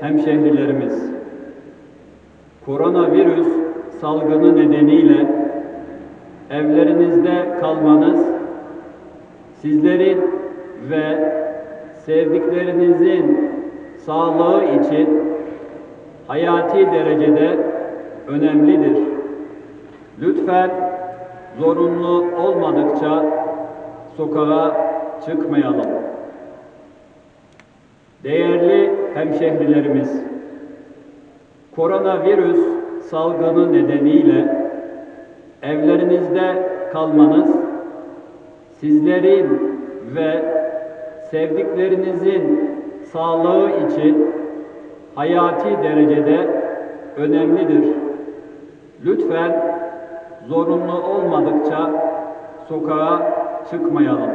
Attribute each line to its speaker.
Speaker 1: hemşehrilerimiz, koronavirüs salgını nedeniyle evlerinizde kalmanız sizlerin ve sevdiklerinizin sağlığı için hayati derecede önemlidir. Lütfen zorunlu olmadıkça sokağa çıkmayalım. Değerli hemşehrilerimiz, koronavirüs salgını nedeniyle evlerinizde kalmanız sizlerin ve sevdiklerinizin sağlığı için hayati derecede önemlidir. Lütfen zorunlu olmadıkça sokağa çıkmayalım.